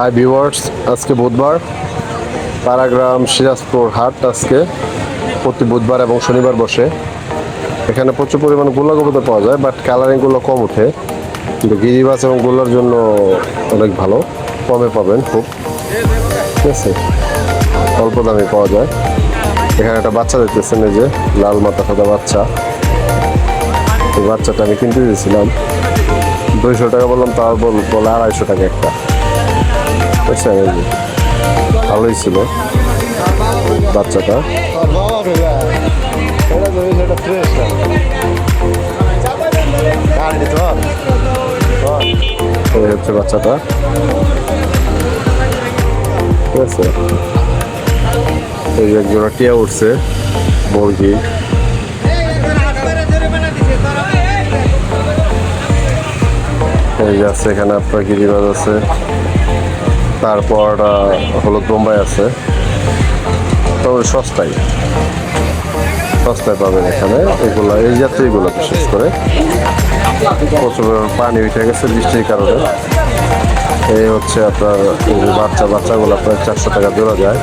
Hi viewers আজকে বুধবার। পারাগ্রাম, সিরাজপুর হাট আজকে প্রতি বুধবার এবং শনিবার বসে। এখানে প্রচুর পরিমাণে গোল্লা কবুতর পাওয়া যায় বাট কালারিংগুলো কম ওঠে। কিন্তু গিরিবাস এবং গোল্লার জন্য অনেক ভালো। কমে পাবেন খুব। ঠিক আছে? অল্প দামে পাওয়া যায়। এখানে একটা বাচ্চা দেখতেছেন, এই যে লাল মাথা সাদা বাচ্চা। এই বাচ্চাটা আমি কিনতে দিয়েছিলাম। দুইশো টাকা বললাম, তাও বল বলে আড়াইশো টাকা একটা। যে। ভালোই ছিল বাচ্চাটা। এই হচ্ছে বাচ্চাটা। ঠিক আছে। এই একজোড়া টিয়া উঠছে মুরগি এই যে আছে এখানে আপনার গিরিবাজ আছে। তারপর হলো হলুদ বোম্বাই আছে। তবে সস্তায়। সস্তায় পাবেন এখানে এগুলো, এই যাত্রীগুলো বিশেষ করে। প্রচুর পানি উঠে গেছে বৃষ্টির কারণে। এই হচ্ছে আপনার বাচ্চা, বাচ্চাগুলো আপনার চারশো টাকা দেওয়া যায়।